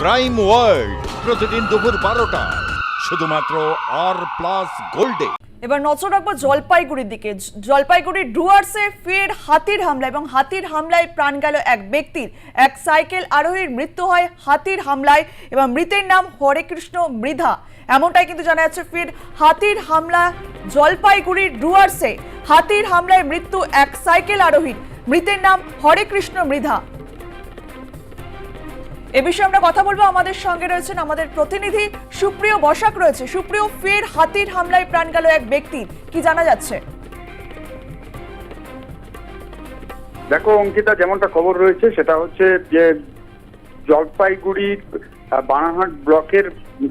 Crime world প্রতিদিন দুপুর বারোটা। শুধুমাত্র আর প্লাস গোল্ডে এবার নজর রাখব জলপাইগুড়ির দিকে। জলপাইগুড়ির ডুয়ার্সে ফের হাতির হামলা এবং হাতির হামলায় প্রাণ গেল এক ব্যক্তির। এক সাইকেল আরোহীর মৃত্যু হয় হাতির হামলায় এবং মৃতের নাম হরেকৃষ্ণ মৃধা। এমনটাই কিন্তু জানা যাচ্ছে ফের হাতির হামলা জলপাইগুড়ির ডুয়ার্সে। হাতির হামলায় মৃত্যু এক সাইকেল আরোহীর। মৃতের নাম হরেকৃষ্ণ মৃধা। এ বিষয়ে আমরা কথা বলব। আমাদের সঙ্গে রয়েছেন আমাদের প্রতিনিধি সুপ্রিয় বসাক রয়েছে। সুপ্রিয় ফের হাতির হামলায় প্রাণ গেল এক ব্যক্তির কি জানা যাচ্ছে? দেখো অঙ্কিতা যেমনটা খবর রয়েছে সেটা হচ্ছে যে জলপাইগুড়ির আহ, বানাহাট ব্লকের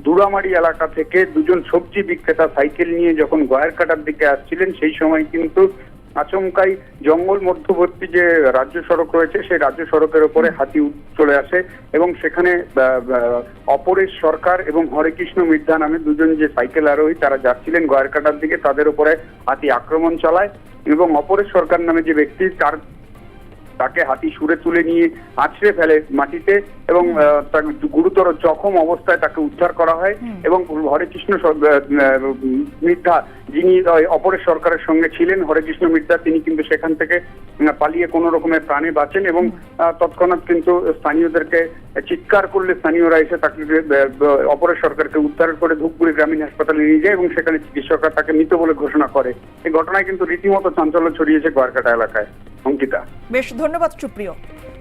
দুরামারি এলাকা থেকে দুজন সবজি বিক্রেতা সাইকেল নিয়ে যখন গয়েরকাটার দিকে আসছিলেন সেই সময় কিন্তু আচমকাই জঙ্গল মধ্যবর্তী যে রাজ্য সড়ক রয়েছে সেই রাজ্য সড়কের ওপরে হাতি চলে আসে এবং সেখানে অপরেশ সরকার এবং হরেকৃষ্ণ মির্ধা নামে দুজন যে সাইকেল আরোহী তারা যাচ্ছিলেন গয়েরকাটার দিকে তাদের উপরে হাতি আক্রমণ চালায় এবং অপরেশ সরকার নামে যে ব্যক্তি তার তাকে হাতি সুরে তুলে নিয়ে আছড়ে ফেলে মাটিতে এবং তাকে গুরুতর জখম অবস্থায় তাকে উদ্ধার করা হয় এবং হরেকৃষ্ণ মির্ধা যিনি অপরের সরকারের সঙ্গে ছিলেন হরেকৃষ্ণ মির্ধা তিনি কিন্তু সেখান থেকে পালিয়ে কোনো রকমের প্রাণে বাঁচেন এবং তৎক্ষণাৎ কিন্তু স্থানীয়দেরকে চিৎকার করলে স্থানীয়রা এসে তাকে অপরের সরকারকে উদ্ধার করে ধূপগুড়ি গ্রামীণ হাসপাতালে নিয়ে যায় এবং সেখানে চিকিৎসকরা তাকে মৃত বলে ঘোষণা করে। এই ঘটনায় কিন্তু রীতিমতো চাঞ্চল্য ছড়িয়েছে গোয়ারকাটা এলাকায়। অঙ্কিতা। বেশ ধন্যবাদ সুপ্রিয়।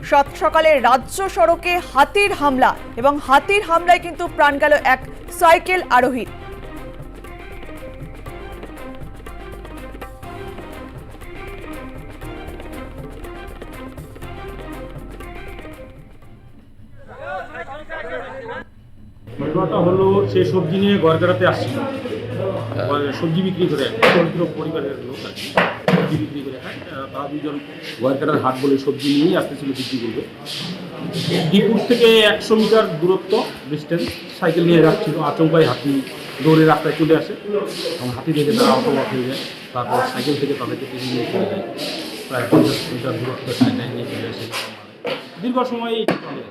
সাত সকালে রাজ্য সড়কে হাতির হামলা এবং হাতির হামলায় কিন্তু প্রাণ গেল এক সাইকেল আরোহীর ঘটনাটা হলো সে সবজি নিয়ে গড়গড়াতে আসছিল মানে সবজি বিক্রি করে দরিদ্র পরিবারের লোক কি। সবজি বিক্রি করে তারা দুজন গড়কাটার হাট বলে সবজি নিয়েই আসতেছিল বিক্রি করবে। ডিপুর থেকে একশো মিটার দূরত্ব ডিস্টেন্স সাইকেল নিয়ে যাচ্ছিল, আচমকাই হাতি দৌড়ে রাস্তায় চলে আসে। এবং হাতি দেখে তারা অটোমত হয়ে যায়। তারপর সাইকেল থেকে তাদেরকে টেনে নিয়ে চলে যায়। প্রায় পঞ্চাশ মিটার দূরত্ব সাইকেল নিয়ে চলে আসে। দীর্ঘ সময় চলে